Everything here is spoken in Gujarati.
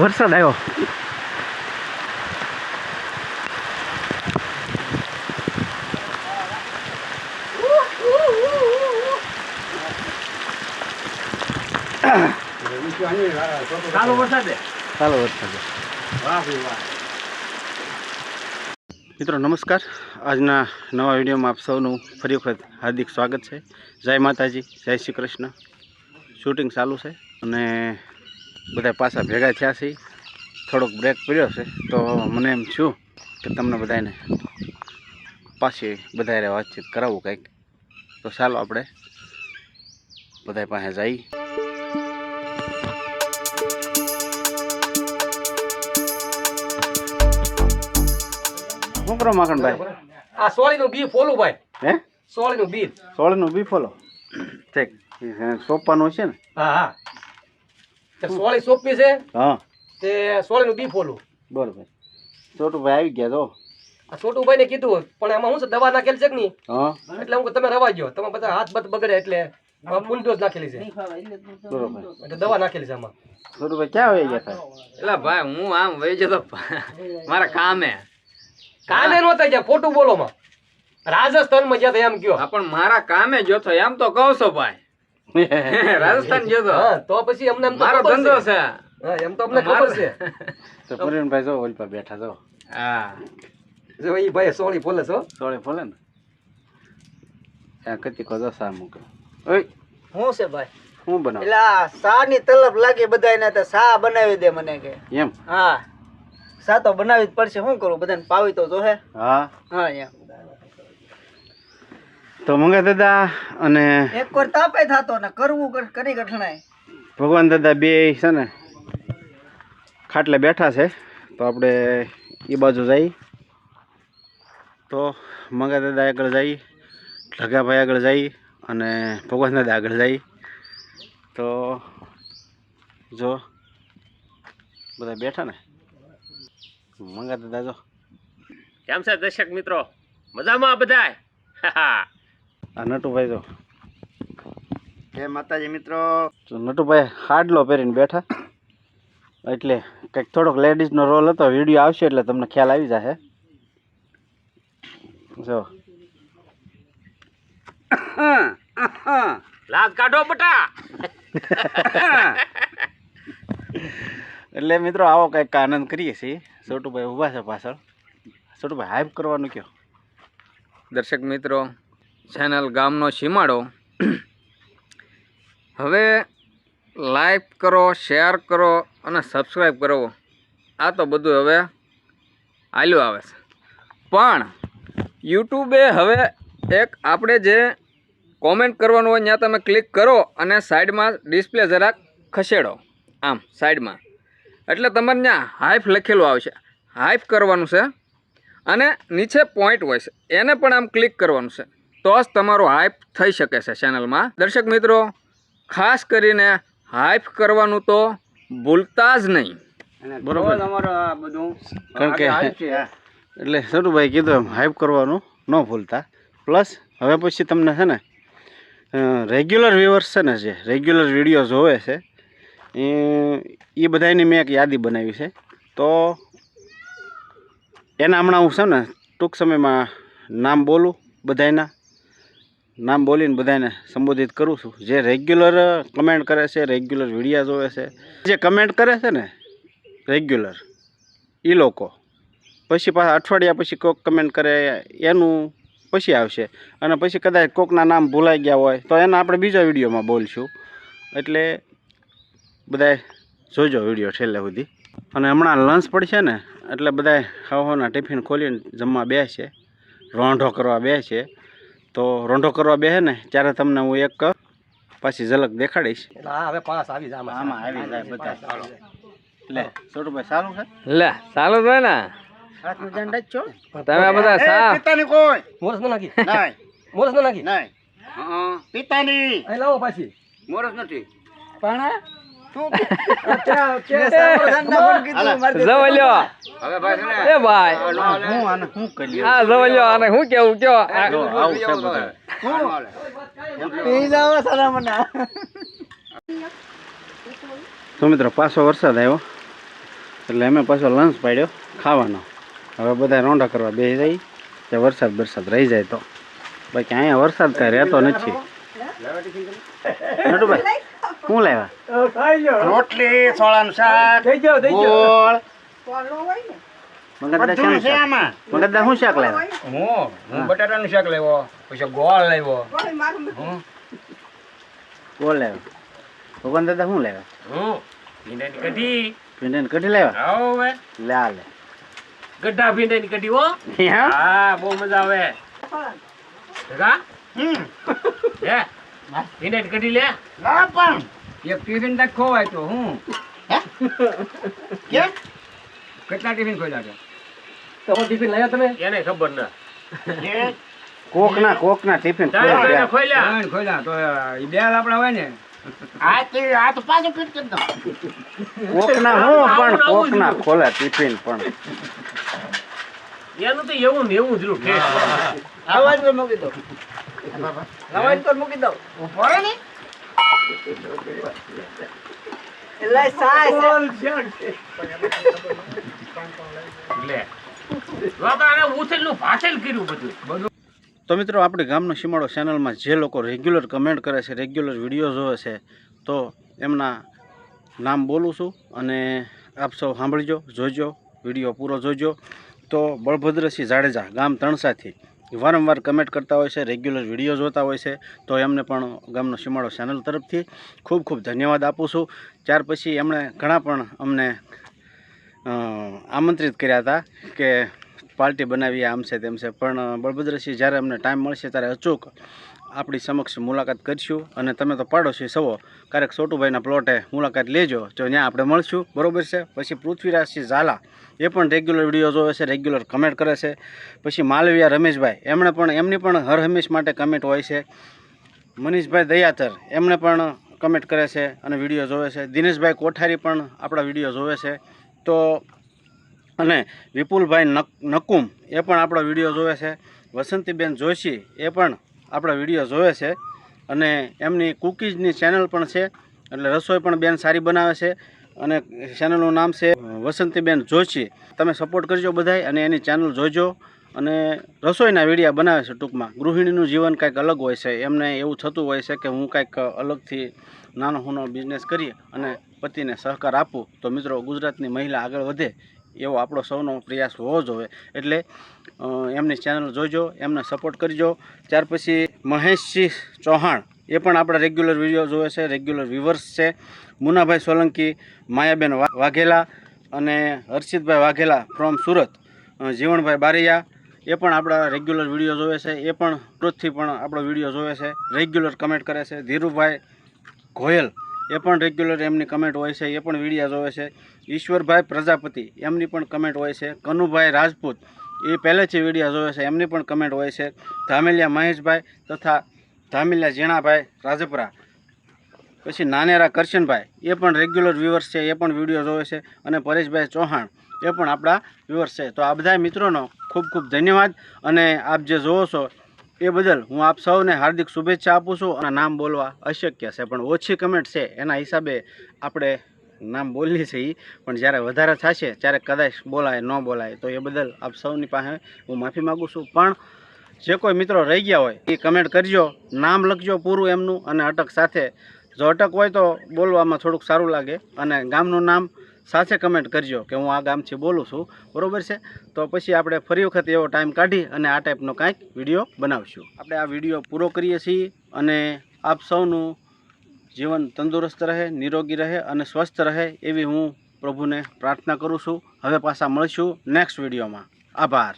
વરસાદ આવ્યો. ચાલુ વરસાદ. ચાલો વરસાદ. વાહ વાહ. મિત્રો નમસ્કાર. આજના નવા વિડીયોમાં આપ સૌનું ફરી વખત હાર્દિક સ્વાગત છે. જય માતાજી જય શ્રી કૃષ્ણ. શૂટિંગ ચાલુ છે અને બધા પાછા ભેગા થયા છે. થોડોક બ્રેક પડ્યો છે. તો મને એમ છું કે તમને બધાને પાછી બધારે વાતચીત કરાવું કંઈક. તો ચાલો આપણે બધા પાસે જઈ શું કરો માખણભાઈ? આ સોળીનું બી ફોલું ભાઈ. હે? સોળીનું બી. સોળનું બી ફોલો? ઠીક. સોંપવાનું છે ને? હા હા. સોળી સોંપી છે. હા. તે સોળીનું બી ફોલું બરોબર. છોટુભાઈ આવી ગયા તો? આ છોટુભાઈ ને કીધું પણ એમાં શું છે દવા નાખેલ છે કે નહીં? એટલે હું તમે રવા ગયો તમે બધા હાથ બત બગડે એટલે ફૂલ નાખેલી છે. બરોબર. એટલે દવા નાખેલી છે આમાં. છોટુભાઈ ક્યાં આવી ગયા એટલે ભાઈ હું આમ વહી જતો મારા કામે. કાને નો થઈ જાય ખોટું બોલો માં. રાજસ્થાનમાં જ્યાં એમ કયો. પણ મારા કામે જોતો એમ તો કહો છો ભાઈ. રાજસ્થાન ગયો તો? તો પછી અમને એમ તો મારો ધંધો છે. હા એમ તો અમને ખબર છે. તો પ્રવીણભાઈ જો ઓલ પર બેઠા જો. હા. જો ઈ ભાઈ સોળી ફોલે છો સોળી ફોલે ને? આ કતી કહો સા મૂકે ઓય. હું છે ભાઈ? હું બનાવ? એટલે આ શા ની તલબ લાગી બધાને તો સા બનાવી દે મને કે. એમ? હા. સા તો બનાવી જ પડશે શું કરું? બધાને પાવી તો જોહે હા. હા એમ. તો મંગા દાદા અને એક વાર તાપે થાતો ને કરવું કરી કઠણાય ભગવાન દાદા બે છે ને ખાટલે બેઠા છે તો આપણે એ બાજુ જઈ. તો મંગા દાદા આગળ જઈ ઢગાભાઈ આગળ જઈ અને ભગવાન દાદા આગળ જઈ. તો જો બધા બેઠા ને. મંગા દાદા જો. કેમ છે દર્શક મિત્રો? મજામાં બધાય? આ નટુભાઈ જો. જય માતાજી મિત્રો. તો નટુભાઈ હાડલો પહેરીને બેઠા. એટલે કંઈક થોડોક લેડીઝનો રોલ હતો વીડિયો આવશે એટલે તમને ખ્યાલ આવી જશે જો. લાજ કાઢો બટા. એટલે મિત્રો આવો કંઈક આનંદ કરીએ છીએ. છોટુભાઈ ઊભા છે પાછળ. છોટુભાઈ હાઈપ કરવાનું કયો? દર્શક મિત્રો ચેનલ ગામનો સીમાડો. હવે લાઈક કરો, શેર કરો અને સબસ્ક્રાઈબ કરો. આ તો બધું હવે આલ્યું આવે છે. પણ યુટ્યુબે હવે એક આપણે જે કોમેન્ટ કરવાનું હોય ત્યાં તમે ક્લિક કરો અને સાઈડમાં ડિસ્પ્લે જરાક ખસેડો. આમ સાઈડમાં એટલે તમારે ત્યાં હાઈફ લખેલું આવશે. હાઈફ કરવાનું છે અને નીચે પોઈન્ટ હોય છે. એને પણ આમ ક્લિક કરવાનું છે. તો જ તમારો હાઈપ થઈ શકે છે ચેનલમાં દર્શક મિત્રો ખાસ કરીને હાઈપ કરવાનું તો ભૂલતા જ નહીં. બરોબર. અમારો કારણ કે એટલે સરુભાઈ કીધું એમ હાઈપ કરવાનું ન ભૂલતા. પ્લસ હવે પછી તમને છે ને રેગ્યુલર વ્યુઅર્સ છે ને જે રેગ્યુલર વીડિયો જોવે છે એ એ બધાની મેં એક યાદી બનાવી છે. તો એના હમણાં હું છે ને ટૂંક સમયમાં નામ બોલું બધાયના. નામ બોલીને બધાને સંબોધિત કરું છું. જે રેગ્યુલર કમેન્ટ કરે છે રેગ્યુલર વિડીયા જોવે છે. જે કમેન્ટ કરે છે ને રેગ્યુલર એ લોકો. પછી પાછા અઠવાડિયા પછી કોક કમેન્ટ કરે, એનું પછી આવશે. અને પછી કદાચ કોકના નામ ભૂલાઈ ગયા હોય, તો એના આપણે બીજા વિડીયોમાં બોલશું. એટલે બધાએ જોજો વીડિયો છેલ્લે સુધી. અને હમણાં લંચ પડશે ને, એટલે બધાય હવાના ટિફિન ખોલીને જમવા બે છે રોંઢો કરવા બેસે. તો રોંઢો કરવા બેસે ને ત્યારે તમને હું એક પાછી ઝલક દેખાડીશ. હા હવે પાસ આવી જાય આમાં આવી જાય બધા. લે છોટુભાઈ સારું છે? લે ચાલો તો ને? તમે બધા સા પિતાની કોઈ? મોરસ ન નાખી. નહીં મોરસ ન નાખી. નહીં પિતાની. અહીં લાવો પાછી. મોરસ નથી. પણ જવલ્યો. એ ભાઈ. હું આને શું કરી આ જવલ્યો અને શું કેવું કયો? આ- આવું છે બધું પી જાવ સારા મને. તો મિત્રો પાછો વરસાદ આવ્યો. એટલે અમે પાછો લંચ પાડ્યો ખાવાનો. હવે બધા રોંડા કરવા બે જાય વરસાદ વરસાદ રહી જાય તો. બાકી અહીંયા વરસાદ કાંઈ રહેતો નથી. નટુભાઈ. શું લાવ્યા રોટલી સોળાનું શાક થઈ જાવ થઈ ગોળ. મગજદા શાક? મગજદા શું શાક લાવ્યા હું હું બટાટાનું શાક લેવો પછી ગોળ લાવ્યો ગોળ લાવ્યો ભગવાન દાદા શું લાવ્યા હું? ભીંડાની કઢી. ભીંડાની કઢી લાવ્યા આવો હવે. લે લે ગઢા ભીંડાની કઢી હો. બહુ મજા આવે. હમ. ભીંડાની કઢી લે. એક ટિફિન તક ખોવાય તો હું? કેટલા ટિફિન ખોલ્યા છે? તમે ટિફિન લાવ્યા તમે? એને ખબર ના. કોકના કોકના ટિફિન ખોલ્યા ત્રણ ખોલ્યા તો બે હોય ને. કોકના હું પણ કોકના ખોલે ટિફિન પણ. એનું તો એવું ને એવું જ રૂપ અવાજ પર મૂકી દો અવાજ પર મૂકી દો એટલે સાય લે. જો તો આને ઉથેલનું ભાથેલ કર્યું બધું. તો મિત્રો આપણે ગામનો સીમાડો ચેનલમાં જે લોકો રેગ્યુલર કમેન્ટ કરે છે રેગ્યુલર વીડિયો જોવે છે તો એમના નામ બોલું છું અને આપ સૌ સાંભળજો જોજો વીડિયો પૂરો જોજો. તો બળભદ્રસિંહ જાડેજા ગામ તણસાથી વારંવાર કમેન્ટ કરતા હોય છે રેગ્યુલર વીડિયો જોતા હોય છે. તો એમને પણ ગામનો સીમાડો ચેનલ તરફથી ખૂબ ખૂબ ધન્યવાદ આપું છું. ત્યાર પછી એમણે ઘણા પણ અમને આમંત્રિત કર્યા હતા કે પાર્ટી બનાવીએ આમ છે તેમ છે. પણ બળભદ્રસિંહ જ્યારે અમને ટાઈમ મળશે ત્યારે અચૂક આપણી સમક્ષ મુલાકાત કરીશું અને તમે તો પાડોશી સવો ક્યારેક છોટુભાઈના પ્લોટે મુલાકાત લેજો, જો ત્યાં આપણે મળશું. બરોબર છે? પછી પૃથ્વીરાજસિંહ ઝાલા, એ પણ રેગ્યુલર વીડિયો જોવે છે રેગ્યુલર કમેન્ટ કરે છે. પછી માલવિયા રમેશભાઈ, એમણે પણ, એમની પણ હર હંમેશ માટે કમેન્ટ હોય છે. મનીષભાઈ દયાતર, એમણે પણ કમેન્ટ કરે છે અને વીડિયો જોવે છે. દિનેશભાઈ કોઠારી પણ આપણા વીડિયો જોવે છે. તો, અને વિપુલભાઈ નક, નકુમ, એ પણ આપણો વીડિયો જોવે છે. વસંતીબેન જોશી, એ પણ આપણા વીડિયો જોવે છે અને એમની કુકીઝની ચેનલ પણ છે. એટલે રસોઈ પણ બેન સારી બનાવે છે અને ચેનલનું નામ છે વસંતીબેન જોશી. તમે સપોર્ટ કરજો બધાય અને એની ચેનલ જોજો અને રસોઈના વિડીયા બનાવે છે ટૂંકમાં. ગૃહિણીનું જીવન કાંઈક અલગ હોય છે. એમને એવું થતું હોય છે કે હું કાંઈક અલગથી નાનો હુનો બિઝનેસ કરી અને પતિને સહકાર આપું. તો મિત્રો ગુજરાતની મહિલા આગળ વધે. એવો આપણો સૌનો પ્રયાસ હોવો જોઈએ. એટલે એમની ચેનલ જોજો, એમને સપોર્ટ કરજો. ત્યાર પછી મહેશસિંહ ચૌહાણ, એ પણ આપણા રેગ્યુલર વીડિયો જોવે છે રેગ્યુલર વ્યુવર્સ છે. મુનાભાઈ સોલંકી, માયાબેન વાઘેલા અને હર્ષિતભાઈ વાઘેલા ફ્રોમ સુરત. જીવણભાઈ બારૈયા, એ પણ આપણા રેગ્યુલર વીડિયો જોવે છે. એ પણ રોજથી પણ આપણો વીડિયો જોવે છે. રેગ્યુલર કમેન્ટ કરે છે. ધીરુભાઈ ગોયલ, એ પણ રેગ્યુલર એમની કમેન્ટ હોય છે. એ પણ વિડીયા જોવે છે. ઈશ્વરભાઈ પ્રજાપતિ, એમની પણ કમેન્ટ હોય છે. કનુભાઈ રાજપૂત, એ પહેલેથી વીડિયો જોવે છે, એમની પણ કમેન્ટ હોય છે. ધામેલિયા મહેશભાઈ તથા ધામેલિયા ઝીણાભાઈ રાજપરા. પછી નાનેરા કરશનભાઈ, એ પણ રેગ્યુલર વ્યુઅર્સ છે, એ પણ વીડિયો જોવે છે. અને પરેશભાઈ ચૌહાણ, એ પણ આપણા વ્યુઅર્સ છે. તો આ બધા મિત્રોનો ખૂબ ખૂબ ધન્યવાદ. અને આપ જે જોવો છો, એ બદલ હું આપ સૌને હાર્દિક શુભેચ્છા આપું છું. અને નામ બોલવા અશક્ય છે, પણ ઓછી કમેન્ટ છે, એના હિસાબે આપણે નામ બોલીએ છીએ પણ જ્યારે વધારે થશે, ત્યારે કદાચ બોલાય, ન બોલાય, તો એ બદલ આપ સૌની પાસે હું માફી માગું છું. પણ જે કોઈ મિત્રો રહી ગયા હોય એ કમેન્ટ કરજો, નામ લખજો પૂરું એમનું અને અટક સાથે. જો અટક હોય તો બોલવામાં થોડુંક સારું લાગે અને ગામનું નામ સાથે કમેન્ટ કરજો કે હું આ ગામથી બોલું છું. બરોબર છે? તો પછી આપણે ફરી વખત એવો ટાઈમ કાઢી અને આ ટાઈપનો કાંઈક વીડિયો બનાવશું. આપણે આ વીડિયો પૂરો કરીએ છીએ અને આપ સૌનું જીવન તંદુરસ્ત રહે, નિરોગી રહે અને સ્વસ્થ રહે એવી હું પ્રભુને પ્રાર્થના કરું છું. હવે પાછા મળશું નેક્સ્ટ વિડીયોમાં. આભાર.